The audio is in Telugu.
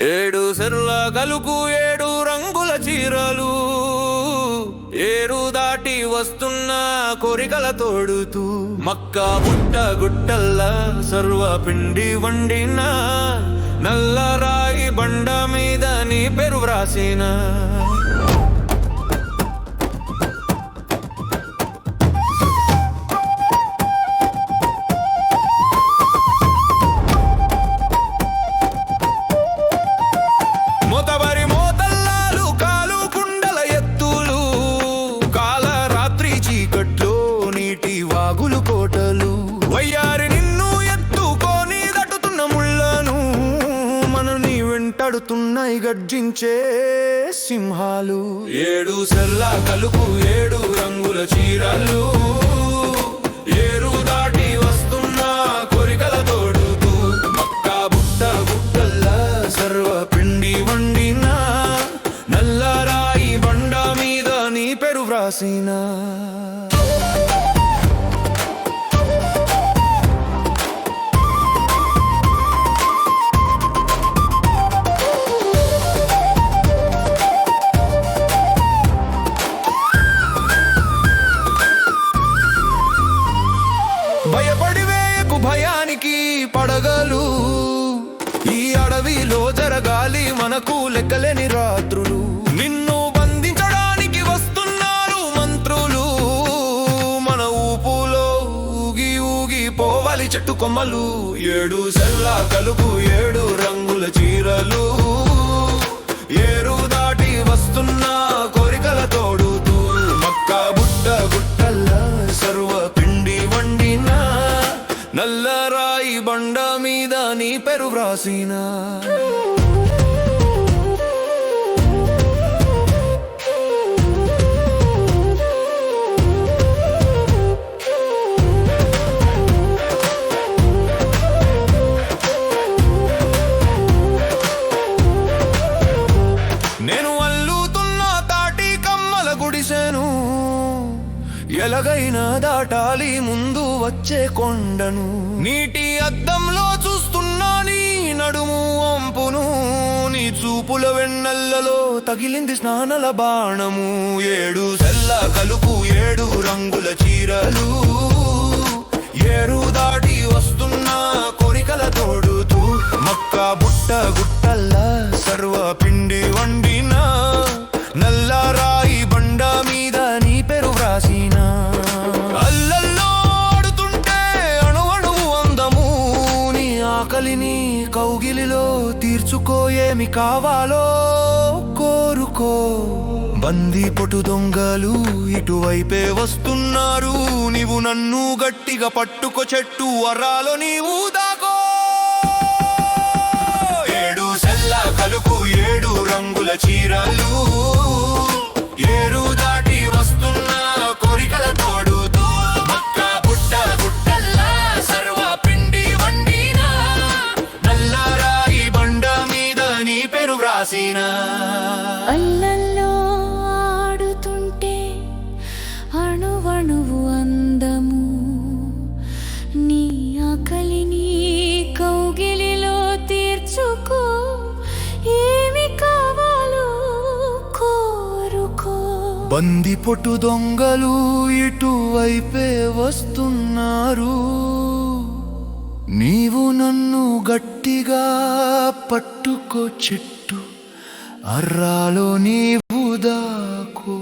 ఏడు సెర్ల కలుపు ఏడు రంగుల చీరలు. ఏరు దాటి వస్తున్న కోరికల తోడుతూ మక్క బుట్ట గుట్టల్లా సర్వ పిండి వండిన నల్ల రాగి బండ మీద నీ పేరు వ్రాసిన. వెంటాడుతున్నాయి గర్జించే సింహాలు. ఏడు సెల్లా కలుపు ఏడు రంగుల చీరలు. ఏరు దాటి వస్తున్న కోరికల తోడుతూ మక్క బుట్ట బుట్టల్లా సర్వ పిండి వండిన నల్లరాయి బండ మీద నీ పేరు వ్రాసినా. పడగలు ఈ అడవిలో జరగాలి మనకు లెక్కలేని రాత్రులు. నిన్ను బంధించడానికి వస్తున్నారు మంత్రులు. మన ఊపులో ఊగి ఊగి పోవాలి చెట్టు కొమ్మలు. ఏడు సెల్లా కలుపు పేరు వ్రాసిన. నేను అల్లుతున్న తాటి కమ్మల గుడిసెను ఎలాగైనా దాటాలి ముందు వచ్చే కొండను. నీటి అద్దంలో చూస్తూ నీ నడుము వంపును నీ చూపుల వెన్నెల్లలో తగిలింది స్నానల బాణము. ఏడు సెల్ల కలుపు ఏడు రంగుల చీరలు. తీర్చుకో ఏమి కావాలో కోరుకో. బందీ పొటు దొంగలు ఇటువైపే వస్తున్నారు. నీవు నన్ను గట్టిగా పట్టుకో చెట్టు వరాలో నీవు దాగో ఏడు సెల్ల కలుపు ఏడు రంగుల చీరలు. వ్రాసిన అల్లల్లో ఆడుతుంటే అణువణువు అందము. నీ ఆకలిని కౌగిలిలో తీర్చుకో. ఏమి కావాలో కోరుకో. బంది పొట్టు దొంగలు ఇటువైపే వస్తున్నారు. నీవు నన్ను గట్టిగా పట్టుకో చెట్టు అర్రాలో నీవు దాకో